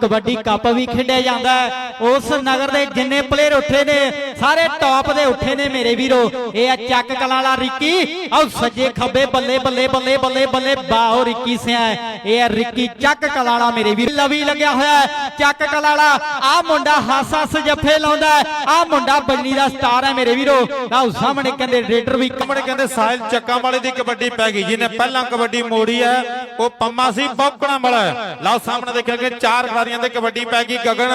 Kabaddi cup ਵੀ ਖੇਡਿਆ ਜਾਂਦਾ ਉਸ ਨਗਰ ਦੇ ਜਿੰਨੇ ਪਲੇਅਰ ਉੱਠੇ ਨੇ, ਸਾਰੇ ਟੌਪ ਦੇ ਉੱਠੇ ਨੇ ਮੇਰੇ ਵੀਰੋ। ਇਹ ਆ ਚੱਕ ਕਲਾਂ ਵਾਲਾ ਰਿੱਕੀ। ਆਹ ਸੱਜੇ ਖੱਬੇ ਬੱਲੇ ਬੱਲੇ ਬੱਲੇ ਬੱਲੇ ਬੱਲੇ ਬਾਹੋ ਰਿੱਕੀ ਸਿਆ ਇਹ ਆ ਰਿੱਕੀ ਚੱਕ ਕਲਾਂ ਵਾਲਾ ਮੇਰੇ ਵੀਰ। ਲਵੀ ਲੱਗਿਆ ਹੋਇਆ ਚੱਕ ਕਲਾਂ ਵਾਲਾ। ਆ ਮੁੰਡਾ ਹੱਸ ਹੱਸ ਜੱਫੇ ਲਾਉਂਦਾ ਆ ਮੁੰਡਾ ਬੰਨੀ ਦਾ ਸਟਾਰ ਹੈ ਮੇਰੇ ਵੀਰੋ। ਆਹ ਸਾਹਮਣੇ ਕਹਿੰਦੇ ਰੇਡਰ ਵੀ ਸਾਹਮਣੇ ਕਹਿੰਦੇ ਸਾਹਿਲ ਚੱਕਾਂ ਵਾਲੇ ਦੀ ਕਬੱਡੀ ਪੈ ਗਈ। ਜਿਹਨੇ ਪਹਿਲਾਂ ਕਬੱਡੀ ਮੋੜੀ ਹੈ, ਉਹ ਪੰਮਾ ਸੀ, ਬੌਕਣਾ ਵਾਲਾ ਹੈ। ਲਓ ਸਾਹਮਣੇ ਦੇਖਿਆ ਕਿ ਚਾਰ ਖਿਡਾਰੀਆਂ ਦੇ ਕਬੱਡੀ ਪੈ ਗਈ ਗਗਨ।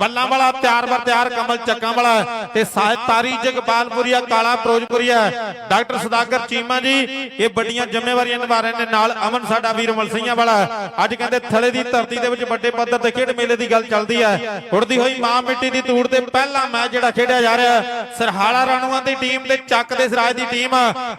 ਬੱਲਾਂ ਵਾਲਾ ਤਿਆਰ ਬਰ ਤਿਆਰ, ਕਮਲ ਚੱਕਾਂ ਵਾਲਾ। ਤੇ ਤਾਰੀ ਜਗਪਾਲਪੁਰੀਆ ਕਾਲਾ ਫਿਰੋਜ਼ਪੁਰੀਆ ਡਾਕਟਰ ਸਦਾਗਰ ਚੀਮਾ ਜੀ, ਇਹ ਵੱਡੀਆਂ ਜ਼ਿੰਮੇਵਾਰੀਆਂ ਨਿਭਾ ਰਹੇ ਨੇ। ਨਾਲ ਅਮਨ ਸਾਡਾ ਵੀਰ ਮਲਸਈਆਂ ਵਾਲਾ। ਅੱਜ ਕਹਿੰਦੇ ਥਲੇ ਦੀ ਧਰਤੀ ਦੇ ਵਿੱਚ ਵੱਡੇ ਪੱਧਰ ਤੇ ਖੇਡ ਮੇਲੇ ਦੀ ਗੱਲ ਚੱਲਦੀ ਹੈ ਉੜਦੀ ਹੋਈ ਮਾਂ ਮਿੱਟੀ ਦੀ ਧੂੜ ਤੇ ਪਹਿਲਾ ਮੈਚ ਜਿਹੜਾ ਖੇਡਿਆ ਜਾ ਰਿਹਾ। ਸਰਹਾਲਾ ਰਾਣੂਆਂ ਦੀ ਟੀਮ ਤੇ ਚੱਕ ਦੇ ਸਰਾਜ ਦੀ ਟੀਮ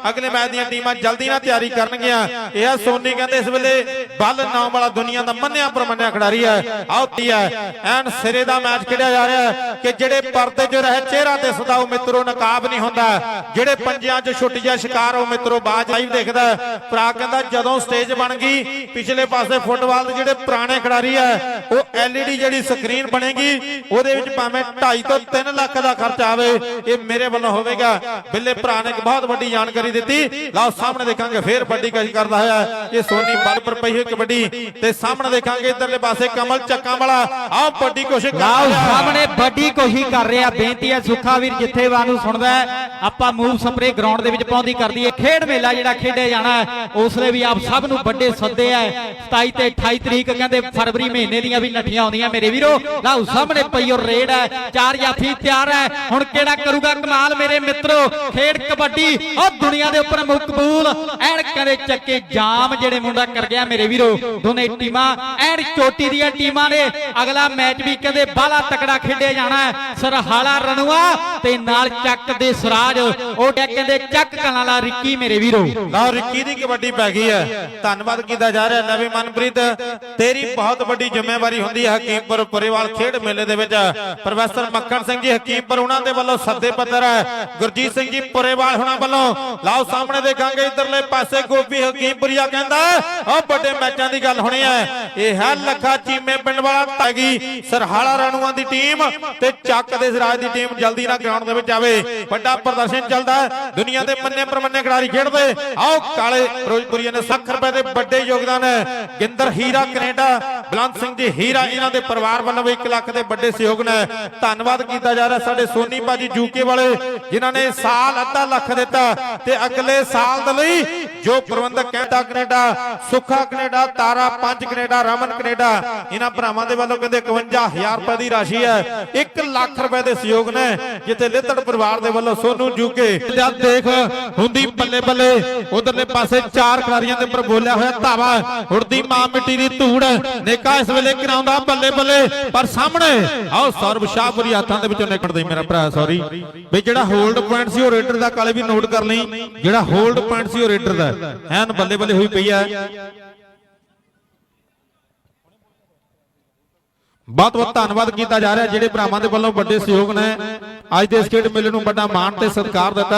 ਅਗਲੇ ਮੈਚ ਦੀਆਂ ਟੀਮਾਂ ਜਲਦੀ ਨਾਲ ਤਿਆਰੀ ਕਰਨਗੀਆਂ। ਇਹ ਸੋਨੀ ਕਹਿੰਦੇ ਇਸ ਵੇਲੇ ਬੱਲ ਨਾਮ ਵਾਲਾ ਦੁਨੀਆ ਦਾ ਮੰਨਿਆ ਪਰਮੰਨਿਆ ਖਿਡਾਰੀ ਹੈ ਆਉਤੀ ਹੈ। ਐਨ ਸਿਰੇ ਦਾ ਮੈਚ ਖੇਡਿਆ ਜਾ ਰਿਹਾ ਹੈ ਕਿ ਜਿਹੜੇ ਪਰਦੇ 'ਚ ਰਹੇ ਚਿਹਰਾ ਤੇ ਸਦਾਉ ਮਿੱਤਰੋ ਨਕਾਬ ਨਹੀਂ ਹੁੰਦਾ। ਜਿਹੜੇ ਪੰਜਿਆਂ 'ਚ ਛੁੱਟ ਜਾ ਸ਼ਿਕਾਰ, ਉਹ ਮਿੱਤਰੋ ਬਾਜ ਲਾਈਵ ਦੇਖਦਾ ਭਰਾ ਕਹਿੰਦਾ, ਜਦੋਂ ਸਟੇਜ ਬਣ ਗਈ, ਪਿਛਲੇ ਪਾਸੇ ਫੁੱਟਬਾਲ ਦੇ ਜਿਹੜੇ ਪੁਰਾਣੇ ਖਿਡਾਰੀ ਹੈ, ਉਹ ਐਲਈਡੀ ਜਿਹੜੀ ਸਕਰੀਨ ਬਣੇਗੀ, ਉਹਦੇ ਵਿੱਚ ਭਾਵੇਂ 2.5 ਤੋਂ 3 ਲੱਖ ਦਾ ਖਰਚ ਆਵੇ, ਇਹ ਮੇਰੇ ਵੱਲੋਂ ਹੋਵੇਗਾ। ਬਿੱਲੇ ਭਰਾ ਨੇ ਇੱਕ ਬਹੁਤ ਵੱਡੀ ਜਾਣਕਾਰੀ ਦਿੱਤੀ। ਲਓ, ਸਾਹਮਣੇ ਦੇਖਾਂਗੇ, ਫੇਰ ਵੱਡੀ ਕਸ਼ ਕਰਦਾ ਹੋਇਆ। ਇਹ ਸੋਨੀ ਬਲ ਪਰ ਪਈ ਹੋਈ ਕਬੱਡੀ ਤੇ ਸਾਹਮਣੇ ਦੇਖਾਂਗੇ, ਇਧਰਲੇ ਪਾਸੇ ਕਮਲ ਚੱਕਾਂ ਵਾਲਾ ਆਹ ਵੱਡੀ ਕੋਸ਼ਿਸ਼ ਕਰ ਲਾਓ। ਸਾਹਮਣੇ ਵੱਡੀ ਕੋਸ਼ਿਸ਼ ਕਰ ਰਿਹਾ ਬੇਨਤੀ ਹੈ ਸੁੱਖਾ ਵੀਰ ਜਿੱਥੇ ਨੂੰ ਸੁਣਦਾ ਆਪਾਂ ਮੂਵ ਸਪਰੇ ਗਰਾਊਂਡ ਦੇ ਵਿੱਚ ਪਹੁੰਚਦੀ ਕਰਦੀ ਹੈ। ਖੇਡ ਮੇਲਾ ਜਿਹੜਾ ਖੇਡਿਆ ਜਾਣਾ ਉਸ ਲਈ ਵੀ ਆਪ ਸਭ ਨੂੰ ਵੱਡੇ ਸੱਦੇ ਹੈ। 27 ਤੇ 28 ਤਰੀਕ ਕਹਿੰਦੇ ਫਰਵਰੀ ਮਹੀਨੇ ਦੀਆਂ ਵੀ ਨੱਠੀਆਂ ਆਉਂਦੀਆਂ ਮੇਰੇ ਵੀਰੋ। ਲਾਓ ਸਾਹਮਣੇ ਪਈ ਉਹ ਰੇਡ ਹੈ ਚਾਰ ਜਾਫੀ ਤਿਆਰ ਹੈ। ਹੁਣ ਕਿਹੜਾ ਕਰੂਗਾ ਕਮਾਲ ਮੇਰੇ ਮਿੱਤਰੋ ਖੇਡ ਕਬੱਡੀ। ਉਹ ਦੁਨੀਆ ਦੇ ਉੱਪਰ ਮਕਬੂਲ। ਐਨ ਕਹਿੰਦੇ ਚੱਕੇ ਜਾਮ ਜਿਹੜੇ ਮੁੰਡਾ ਕਰ ਗਿਆ ਮੇਰੇ ਵੀਰੋ। ਦੋਨੇ ਟੀਮਾਂ, ਐਨ ਚੋਟੀ ਦੀਆਂ ਟੀਮਾਂ ਨੇ। ਅਗਲਾ ਮੈਚ ਵੀ ਕਹਿੰਦੇ ਬਾਲਾ ਤਕੜਾ ਖੇਡਿਆ ਜਾਣਾ ਹੈ। ਸਰਹਾਲਾ ਰਣੂਆ ਤੇ ਨਾਲ ਚੱਕ ਦੇ ਸਰਾਜ। ਉਹ ਕਹਿੰਦੇ ਚੱਕ ਕਲਾਂ ਵਾਲਾ ਰਿੱਕੀ ਮੇਰੇ ਵੀਰੋ। ਲਓ, ਰਿੱਕੀ ਦੀ ਕਬੱਡੀ ਪੈ ਗਈ ਹੈ। ਧੰਨਵਾਦ ਕੀਤਾ ਜਾ ਰਿਹਾ ਨਵੀਂ ਮਨਪ੍ਰੀਤ। ਤੇਰੀ ਬਹੁਤ ਵੱਡੀ ਜ਼ਿੰਮੇਵਾਰੀ ਹੁੰਦੀ ਹੈ ਹਕੀਮਪੁਰ ਪਰਿਵਾਰ ਖੇਡ ਮੇਲੇ ਦੇ ਵਿੱਚ। ਪ੍ਰੋਫੈਸਰ ਮੱਖਣ ਸਿੰਘ ਜੀ ਹਕੀਮਪੁਰ, ਉਹਨਾਂ ਦੇ ਵੱਲੋਂ ਸੱਦੇ ਪੱਤਰ ਹੈ। ਗੁਰਜੀਤ ਸਿੰਘ ਜੀ ਪੁਰੇਵਾਲ ਹੁਣਾਂ ਵੱਲੋਂ ਲਓ ਸਾਹਮਣੇ ਦੇਖਾਂਗੇ ਇਧਰਲੇ ਪਾਸੇ ਗੋਪੀ ਹਕੀਮਪੁਰੀਆ ਕਹਿੰਦਾ ਉਹ ਵੱਡੇ ਮੈਚਾਂ ਦੀ ਗੱਲ ਹੋਣੀ ਹੈ। ਇਹ ਹੈ ਲੱਖਾ ਚੀਮੇ ਪਿੰਡ ਵਾਲਾ ਟਾਗੀ ਸਰਹਾਲਾ ਰਾਣੂਆਂ ਦੀ ਟੀਮ ਤੇ ਚੱਕ ਦੇ ਸਿਰਾਜ ਦੀ ਟੀਮ ਜਲਦੀ ਨਾਲ ਗਰਾਊਂਡ ਦੇ ਵਿੱਚ ਆਵੇ। ਵੱਡਾ ਪ੍ਰਦਰਸ਼ਨ ਚੱਲਦਾ ਦੁਨੀਆ ਦੇ ਮੰਨੇ ਪ੍ਰਮੰਨੇ ਖਿਡਾਰੀ ਖੇਡਦੇ। ਆਓ ਕਾਲੇ ਫਿਰੋਜ਼ਪੁਰੀਆ ਨੇ ਲੱਖ ਰੁਪਏ ਦੇ ਵੱਡੇ ਯੋਗਦਾਨ। ਹੈ ਗਿੰਦਰ ਹੀਰਾ ਕੈਨੇਡਾ ਬਲੰਤ ਸਿੰਘ ਜੀ ਹੀਰਾ, ਇਹਨਾਂ ਦੇ ਪਰਿਵਾਰ ਵੱਲੋਂ ਵੀ 1 ਲੱਖ ਦੇ ਵੱਡੇ ਸਹਿਯੋਗ ਨੇ। ਧੰਨਵਾਦ ਕੀਤਾ ਜਾ ਰਿਹਾ ਸਾਡੇ ਸੋਨੀ ਬਾਜੀ ਜੂਕੇ ਵਾਲੇ, ਜਿਨ੍ਹਾਂ ਨੇ ਸਾਲ ਅੱਧਾ ਲੱਖ ਦਿੱਤਾ। ਤੇ ਅਗਲੇ ਸਾਲ ਦੇ ਲਈ ਜੋ ਪ੍ਰਬੰਧਕ ਕਹਿੰਦਾ ਕੈਨੇਡਾ, ਸੁੱਖਾ ਕੈਨੇਡਾ, ਤਾਰਾ ਪੰਜ ਕੈਨੇਡਾ, ਰਮਨ ਕੈਨੇਡਾ, ਇਹਨਾਂ ਭਰਾਵਾਂ ਦੇ ਵੱਲੋਂ ਕਹਿੰਦੇ 51000 ਰੁਪਏ ਦੀ ਰਾਸ਼ੀ ਹੈ। 1 ਲੱਖ ਰੁਪਏ ਦੇ ਸਹਿਯੋਗ ਨੇ, ਜਿੱਥੇ ਲਿੱਤੜ ਪਰਿਵਾਰ ਦੇ ਵੱਲੋਂ ਸੋਨੂ ਜੂਕੇ। ਜਦ ਦੇਖ, ਹੁੰਦੀ ਬੱਲੇ ਬੱਲੇ, ਉਧਰਲੇ ਪਾਸੇ ਚਾਰ ਖਿਡਾਰੀਆਂ ਦੇ ਉੱਪਰ ਬੋਲਿਆ ਹੋਇਆ ਧਾਵਾ ਉੜਦੀ ਮਾਂ ਮਿੱਟੀ ਦੀ ਧੂੜ ਨੇਕਾ ਇਸ ਵੇਲੇ ਕਰਾਉਂਦਾ ਬੱਲੇ ਬੱਲੇ, ਪਰ ਸਾਹਮਣੇ, ਆਓ ਸੌਰਵ ਸ਼ਾਹਪੁਰੀ ਹੱਥਾਂ ਦੇ ਵਿੱਚੋਂ ਨਿਕਲਦੇ ਮੇਰਾ ਭਰਾ ਸੌਰੀ ਵੀ ਜਿਹੜਾ ਹੋਲਡ ਪੁਆਇੰਟ ਸੀ ਉਹ ਰੇਡਰ ਦਾ ਕਾਲੇ ਵੀ ਨੋਟ ਕਰ ਲਈ। ਜਿਹੜਾ ਹੋਲਡ ਪੁਆਇੰਟ ਸੀ ਉਹ ਰੇਡਰ ਦਾ ਐਨ ਬੱਲੇ ਬੱਲੇ ਹੋਈ ਪਈ ਹੈ ਬਹੁਤ ਬਹੁਤ ਧੰਨਵਾਦ ਕੀਤਾ ਜਾ ਰਿਹਾ ਜਿਹੜੇ ਭਰਾਵਾਂ ਦੇ ਵੱਲੋਂ ਵੱਡੇ ਸਹਿਯੋਗ ਨੇ। ਅੱਜ ਦੇ ਸਟੇਟ ਮੇਲੇ ਨੂੰ ਵੱਡਾ ਮਾਣ ਤੇ ਸਤਿਕਾਰ ਦਿੱਤਾ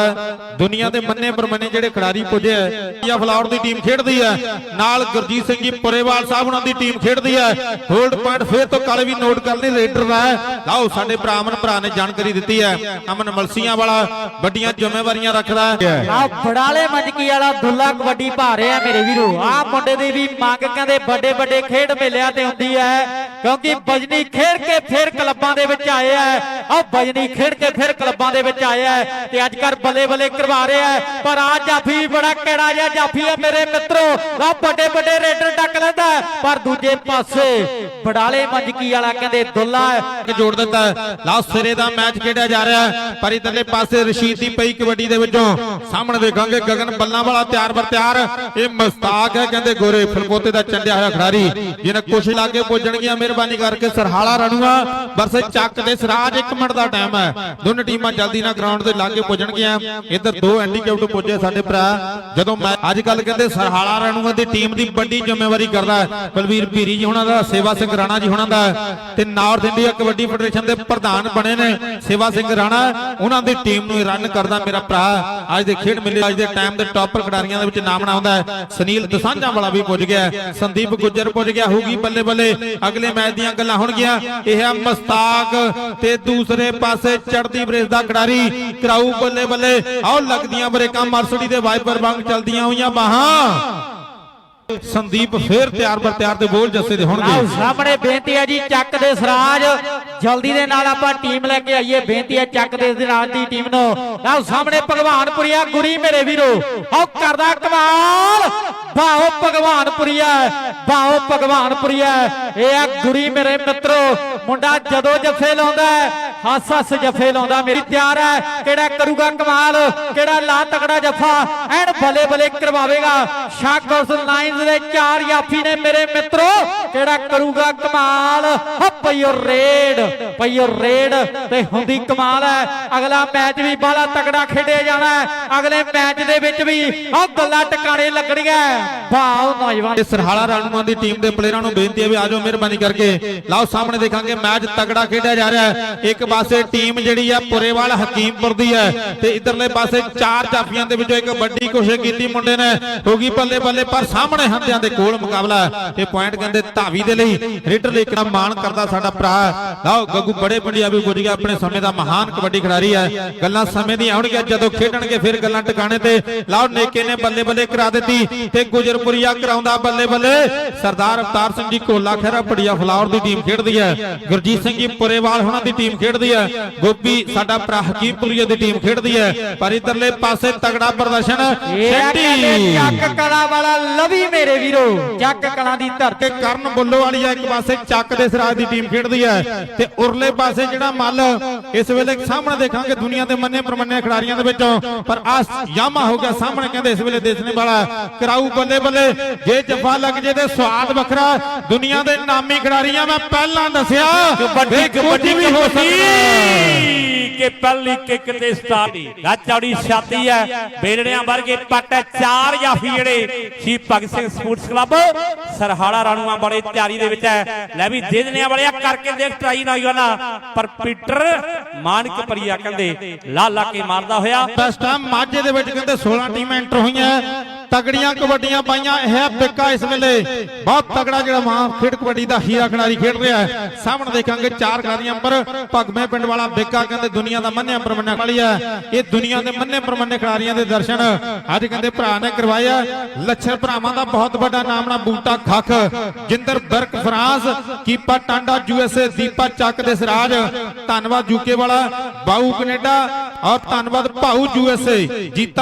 ਦੁਨੀਆ ਦੇ ਮੰਨੇ ਪਰਮੰਨੇ ਜਿਹੜੇ ਖਿਡਾਰੀ ਪੁੱਜੇ ਹੈ ਜਾਂ ਦੀ ਟੀਮ ਖੇਡਦੀ ਹੈ, ਨਾਲ ਗੁਰਜੀਤ ਸਿੰਘ ਜੀ ਪੁਰੇਵਾਲ ਸਾਹਿਬ ਉਹਨਾਂ ਦੀ ਟੀਮ ਖੇਡਦੀ ਹੈ। ਹੋਲਡ ਪੁਆਇੰਟ ਫੇਰ ਤੋਂ ਕਾਲੇ ਵੀ ਨੋਟ ਕਰ ਲਈ ਰੇਡਰ ਦਾ ਹੈ। ਸਾਡੇ ਭਰਾ ਅਮਨ ਭਰਾ ਨੇ ਜਾਣਕਾਰੀ ਦਿੱਤੀ ਹੈ। ਅਮਨ ਮਲਸੀਆਂ ਵਾਲਾ ਵੱਡੀਆਂ ਜ਼ਿੰਮੇਵਾਰੀਆਂ ਰੱਖਦਾ ਆ ਫੜਾਲੇ ਮੰਜਕੀ ਵਾਲਾ ਦੁੱਲਾ ਕਬੱਡੀ ਭਾ ਰਿਹਾ ਮੇਰੇ ਵੀਰੋ। ਆ ਮੁੰਡੇ ਦੀ ਵੀ ਮੰਗ, ਕਹਿੰਦੇ ਵੱਡੇ ਵੱਡੇ ਖੇਡ ਮੇਲਿਆਂ ਤੇ ਹੁੰਦੀ ਹੈ। ਕਿਉਂਕਿ ਬਜਨੀ ਖੇਡ ਕੇ ਫਿਰ ਕਲੱਬਾਂ ਦੇ ਵਿੱਚ ਆਇਆ ਆ। ਆ ਬਜਨੀ ਖੇਡ ਕੇ ਫਿਰ ਕਲੱਬਾਂ ਦੇ ਵਿੱਚ ਆਇਆ ਆ। ਤੇ ਅੱਜ ਕੱਲ ਬੱਲੇ ਬੱਲੇ ਕਰਵਾ ਰਿਹਾ ਹੈ ਪਰ ਆ ਜਾਫੀ ਬੜਾ ਕਿਹੜਾ ਜਿਹਾ ਜਾਫੀ ਹੈ ਮੇਰੇ ਮਿੱਤਰੋ। ਆ ਵੱਡੇ ਵੱਡੇ ਰੇਡਰ ਟੱਕ ਲੈਂਦਾ। ਪਰ ਦੂਜੇ ਪਾਸੇ ਫੜਾਲੇ ਮੰਜਕੀ ਵਾਲਾ ਕਹਿੰਦੇ ਦੁੱਲਾ ਜੋੜ ਦਿੱਤਾ। ਹੈ। ਸਿਰੇ ਦਾ ਮੈਚ ਖੇਡਿਆ ਜਾ ਰਿਹਾ। ਹੈ ਪਰ ਇਧਰਲੇ ਪਾਸੇ ਰਸ਼ੀਦ ਦੀ ਪਈ ਕਬੱਡੀ ਦੇ ਵਿੱਚੋਂ ਸਾਹਮਣੇ ਦੇਖਾਂਗੇ ਗਗਨ ਬੱਲਾਂ ਵਾਲਾ ਤਿਆਰ ਬਰ ਤਿਆਰ। ਇਹ ਮਸਤਾਕ ਹੈ, ਕਹਿੰਦੇ ਗੋਰੇ ਫਲਪੋਤੇ ਦਾ ਚੰਡਿਆ ਹੋਇਆ ਖਿਡਾਰੀ, ਜਿਹਨੇ ਕੁਛ ਲਾਗੇ ਪੁੱਜਣਗੀਆਂ ਮਿਹਰਬਾਨੀ ਕਰਕੇ ਸਰਹਾਲਾ ਰਣੂਆ ਵਰਸੇ ਚੱਕ ਦੇ ਸਰਾਜ 1 ਮਿੰਟ ਦਾ ਟਾਈਮ ਹੈ। ਦੋਨੇ ਟੀਮਾਂ ਜਲਦੀ ਨਾਲ ਗਰਾਊਂਡ ਦੇ ਲਾਗੇ ਪੁੱਜਣਗੀਆਂ। ਇੱਧਰ ਦੋ ਹੈਂਡੀਕੈਪਟ ਪੁੱਜੇ ਸਾਡੇ ਭਰਾ। ਜਦੋਂ ਮੈਂ ਅੱਜ ਕੱਲ ਕਹਿੰਦੇ ਸਰਹਾਲਾ ਰਣੂਆ ਦੀ ਟੀਮ ਦੀ ਵੱਡੀ ਜ਼ਿੰਮੇਵਾਰੀ ਕਰਦਾ ਬਲਵੀਰ ਭੀਰੀ ਜੀ ਹੁਣਾਂ ਦਾ, ਸੇਵਾ ਸਿੰਘ ਰਾਣਾ ਜੀ ਹੁਣਾਂ ਦਾ ਤੇ ਨਾਰਥ ਇੰਡੀਆ ਕਬੱਡੀ ਫੈਡਰੇਸ਼ਨ ਦੇ ਪ੍ਰਧਾਨ ਬਣੇ ਨੇ ਸੇਵਾ ਸਿੰਘ ਰਾਣਾ। ਉਹਨਾਂ ਦੀ ਟੀਮ ਨੂੰ ਰਨ ਕਰਦਾ ਮੇਰਾ ਭਰਾ। ਅੱਜ ਦੇ ਖੇਡ ਮੇਲੇ, ਅੱਜ ਦੇ ਟਾਈਮ ਦੇ ਟੌਪਰ ਖਿਡਾਰੀਆਂ ਦੇ ਵਿੱਚ ਨਾਮ ਆਉਂਦਾ ਹੈ। ਸੁਨੀਲ ਦਸਾਂਝਾ ਵਾਲਾ ਵੀ ਪੁੱਜ ਗਿਆ। ਸੰਦੀਪ ਗੁੱਜਰ ਪੁੱਜ ਗਿਆ। ਹੋਊਗੀ ਬੱਲੇ ਬੱਲੇ ਅਗਲੇ ਮੈਚ ਦੀਆਂ ਗੱਲਾਂ ਹੋਣਗੀਆਂ ਇਹ ਆ ਮਸਤਾਕ ਤੇ ਦੂਸਰੇ ਪਾਸੇ ਚੜਦੀ ਬਰੇਸ ਦਾ ਖਿਡਾਰੀ। ਕਰਾਊ ਬੱਲੇ ਬੱਲੇ। ਆਓ ਲੱਗਦੀਆਂ ਬਰੇਕਾਂ ਮਰਸਡੀ ਦੇ ਵਾਈਪਰ ਵਾਂਗ ਚਲਦੀਆਂ ਹੋਈਆਂ ਬਾਹਾਂ। ਸੰਦੀਪ ਫੇਰ ਤਿਆਰ ਬਰ ਤਿਆਰ ਤੇ ਬੋਲ ਜੱਸੇ ਦੇ ਆਓ ਸਾਹਮਣੇ ਬੇਨਤੀ ਹੈ ਜੀ, ਚੱਕ ਦੇ ਸਰਾਜ। ਜਲਦੀ ਦੇ ਨਾਲ ਆਪਾਂ ਟੀਮ ਲੈ ਕੇ ਆਈਏ। ਬੇਨਤੀ ਹੈ ਚੱਕ ਦੇ ਸਰਾਜ ਦੀ ਟੀਮ ਨੂੰ। ਆਓ ਸਾਹਮਣੇ ਭਗਵਾਨਪੁਰੀਆ ਗੁਰੀ ਮੇਰੇ ਵੀਰੋ। ਆਓ ਕਰਦਾ ਕਮਾਲ। ਬਾਓ ਭਗਵਾਨਪੁਰੀਆ ਬਾਓ ਭਗਵਾਨਪੁਰੀਆ। ਇਹ ਆ ਗੁਰੀ ਮੇਰੇ ਮਿੱਤਰੋ, ਮੁੰਡਾ ਜਦੋਂ ਜੱਫੇ ਲਾਉਂਦਾ ਹੱਸ ਹੱਸ ਜੱਫੇ ਲਾਉਂਦਾ, ਮੇਰੀ ਤਿਆਰ ਹੈ, ਕਿਹੜਾ ਕਰੂਗਾ ਕਮਾਲ, ਕਿਹੜਾ ਲਾ ਤਕੜਾ ਜੱਫਾ, ਐਨ ਭਲੇ ਭਲੇ ਕਰਵਾਵੇਗਾ। ਸ਼ਾਕਰਸ ਲਾਈਨਸ ਦੇ ਚਾਰ ਯਾਫੀ ਨੇ ਮੇਰੇ ਮਿੱਤਰੋ, ਕਿਹੜਾ ਕਰੂਗਾ ਕਮਾਲ। ਹੋ, ਪਈਓ ਰੇਡ ਪਈਓ ਰੇਡ, ਤੇ ਹੁੰਦੀ ਕਮਾਲ ਹੈ। ਅਗਲਾ ਮੈਚ ਵੀ ਬਾਲਾ ਤਕੜਾ ਖੇਡਿਆ ਜਾਣਾ ਅਗਲੇ ਮੈਚ ਦੇ ਵਿੱਚ ਵੀ ਉਹ ਗੱਲਾਂ ਟਿਕਾਣੇ ਲੱਗਣੀਆਂ। ਵਾਓ ਨੌਜਵਾਨ ਇਹ ਸਰਹਾਲਾ ਰਾਣੂਆਂ ਦੀ ਟੀਮ ਦੇ ਪਲੇਅਰਾਂ ਨੂੰ ਬੇਨਤੀ ਹੈ ਵੀ ਆਜੋ ਮਿਹਰਬਾਨੀ ਕਰਕੇ। ਲਾਓ, ਸਾਹਮਣੇ ਦੇਖਾਂਗੇ ਮੈਚ ਤਗੜਾ ਖੇਡਿਆ ਜਾ ਰਿਹਾ ਹੈ। ਇੱਕ ਪਾਸੇ ਟੀਮ ਜਿਹੜੀ ਆ ਪੁਰੇਵਾਲ ਹਕੀਮਪੁਰ ਦੀ ਹੈ ਤੇ ਇਧਰਲੇ ਪਾਸੇ ਚਾਰ ਜਾਫੀਆਂ ਦੇ ਵਿੱਚੋਂ ਇੱਕ ਵੱਡੀ ਕੋਸ਼ਿਸ਼ ਕੀਤੀ ਮੁੰਡੇ ਨੇ। ਹੋ ਗਈ ਬੱਲੇ ਬੱਲੇ ਪਰ ਸਾਹਮਣੇ ਹੰਦਿਆਂ ਦੇ ਕੋਲ ਮੁਕਾਬਲਾ ਇਹ ਪੁਆਇੰਟ ਕਹਿੰਦੇ ਧਾਵੀ ਦੇ ਲਈ ਰੀਡਰ ਲਈ ਕਿਹੜਾ ਮਾਣ ਕਰਦਾ ਸਾਡਾ ਭਰਾ ਹੈ। ਲਾਓ, ਗੱਗੂ ਬੜੇ ਪੰਜਾਬੀ ਗੁਜਰੀਆ ਆਪਣੇ ਸਮੇਂ ਦਾ ਮਹਾਨ ਕਬੱਡੀ ਖਿਡਾਰੀ ਹੈ। ਗੱਲਾਂ ਸਮੇਂ ਦੀਆਂ ਆਉਣਗੀਆਂ, ਜਦੋਂ ਖੇਡਣਗੇ ਫਿਰ ਗੱਲਾਂ ਟਿਕਾਣੇ ਤੇ। ਲਾਓ, ਨੇਕੇ ਨੇ ਬੱਲੇ ਬੱਲੇ ਕਰਾ ਦਿੱਤੀ ਤੇ ਗੁਜਰਪੁਰੀਆ ਕਰਾਉਂਦਾ ਬੱਲੇ ਬੱਲੇ। ਸਰਦਾਰ ਅਵਤਾਰ ਸਿੰਘ ਜੀ ਕੋਲਾ ਖਹਿਰਾ ਪੜੀਆ ਫਲਾਵਰ ਦੀ ਟੀਮ ਖੇਡਦੀ ਹੈ। ਗੁਰਜੀਤ ਸਿੰਘ ਜੀ ਪੁਰੇਵਾਲ ਹੁਣਾਂ ਦੀ ਟੀਮ ਖੇਡਦੀ ਹੈ। ਗੋਪੀ ਸਾਡਾ ਭਰਾ ਹਕੀਮਪੁਰੀਆ ਦੀ ਟੀਮ ਖੇਡਦੀ ਹੈ। ਪਰ ਇਧਰਲੇ ਪਾਸੇ ਤਗੜਾ ਪ੍ਰਦਰਸ਼ਨ ਸ਼ੈਟੀ। ਚੱਕ ਕਲਾ ਵਾਲਾ ਲਵੀ ਮੇਰੇ ਵੀਰੋ। ਚੱਕ ਕਲਾ ਦੀ ਧਰਤੀ। ਤੇ ਕਰਨ ਬੁੱਲੋ ਵਾਲੀ ਆ ਇੱਕ ਪਾਸੇ ਚੱਕ ਦੇ ਸਰਾਜ ਦੀ ਟੀਮ ਖੇਡਦੀ ਹੈ। ਤੇ ਉਰਲੇ ਪਾਸੇ ਜਿਹੜਾ ਮੱਲ ਇਸ ਵੇਲੇ ਸਾਹਮਣੇ ਦੇਖਾਂਗੇ ਦੁਨੀਆ ਦੇ ਮੰਨੇ ਪ੍ਰਮੰਨੇ ਖਿਡਾਰੀਆਂ ਦੇ ਵਿੱਚੋਂ। ਪਰ ਆ ਯਾਮਾ ਹੋ ਗਿਆ ਸਾਹਮਣੇ ਕਹਿੰਦੇ ਇਸ ਵੇਲੇ ਦੇਖਣੇ ਵਾਲਾ ਕਰਾਊ ਬੱਲੇ ਬੱਲੇ ਜੇ ਜੱਫਾ ਲੱਗ ਜੇ ਤੇ ਸਵਾਦ ਵੱਖਰਾ। ਦੁਨੀਆ ਦੇ ਨਾਮੀ ਖਿਡਾਰੀਆਂ ਮੈਂ ਪਹਿਲਾਂ ਦੱਸਿਆ ਕਬੱਡੀ ਕਬੱਡੀ ਵੀ ਹੋ ਸਕਦਾ। ਕਿ ਪਹਿਲੀ ਕਿੱਕ ਤੇ ਸਟਾਰਟ ਗਾ ਚੌੜੀ ਛਾਤੀ ਹੈ ਬੇਲੜਿਆਂ ਵਰਗੇ ਪੱਟ ਚਾਰ ਜਾਫੀ ਜਿਹੜੇ ਸ਼ੀ ਭਗਤ ਸਿੰਘ ਸਪੋਰਟਸ ਕਲੱਬ। ਸਰਹਾਲਾ ਰਾਣੂਆਂ ਬੜੇ ਤਿਆਰੀ ਦੇ ਵਿੱਚ ਹੈ। ਲੈ ਵੀ ਦੇ ਦਿੰਦੇ ਆ ਕਰਕੇ ਦੇਖ ਟਰਾਈ ਨਾ ਹੋਣਾ ਪਰ ਪੀਟਰ ਮਾਨਕ ਪਰੀਆ ਕਹਿੰਦੇ ਲਾ ਲਾ ਕੇ ਮਾਰਦਾ ਹੋਇਆ। ਇਸ ਟਾਈਮ ਮਾਝੇ ਦੇ ਵਿੱਚ ਕਹਿੰਦੇ 16 ਟੀਮਾਂ ਐਂਟਰ ਹੋਈਆਂ। ਤਗੜੀਆਂ ਕਬੱਡੀਆਂ ਪਾਈਆਂ ਹੈ ਬਿੱਕਾ ਇਸ ਵੇਲੇ। ਬਹੁਤ ਤਗੜਾ ਜਿਹੜਾ ਮਾਂ ਖੇਡ ਕਬੱਡੀ ਦਾ ਹੀਰਾ ਖਿਡਾਰੀ ਖੇਡ ਰਿਹਾ ਹੈ। ਸਾਹਮਣੇ ਦੇਖਾਂਗੇ ਚਾਰ ਖਿਡਾਰੀਆਂ ਪਰ ਭਗਵੇਂ ਪਿੰਡ ਵਾਲਾ ਬਿੱਕਾ ਕਹਿੰਦੇ ਦੁਨੀਆ ਦਾ ਮੰਨਿਆ ਪ੍ਰਮੰਨਿਆ ਵਾਲੀ ਹੈ। ਇਹ ਦੁਨੀਆ ਦੇ ਮੰਨੇ ਪ੍ਰਮੰਨੇ ਖਿਡਾਰੀਆਂ ਦੇ ਦਰਸ਼ਨ ਅੱਜ ਕਹਿੰਦੇ ਭਰਾ ਨੇ ਕਰਵਾਇਆ ਲੱਛਰ ਭਰਾਵਾਂ ਦਾ ਬਹੁਤ ਵੱਡਾ ਨਾਮ ਨਾ ਬੂਟਾ ਖੱਖ। ਜਿੰਦਰ ਬਰਕ ਫਰਾਂਸ, ਕੀਪਾ ਟਾਂਡਾ ਯੂਐਸਏ ਦੀਪਾ ਚੱਕ ਦੇ ਸਿਰਾਜ, ਧੰਨਵਾਦ ਯੂਕੇ ਵਾਲਾ, ਬਾਊ ਕੈਨੇਡਾ ਔਰ ਧੰਨਵਾਦ ਭਾਊ ਯੂਐਸਏ ਜੀਤਾ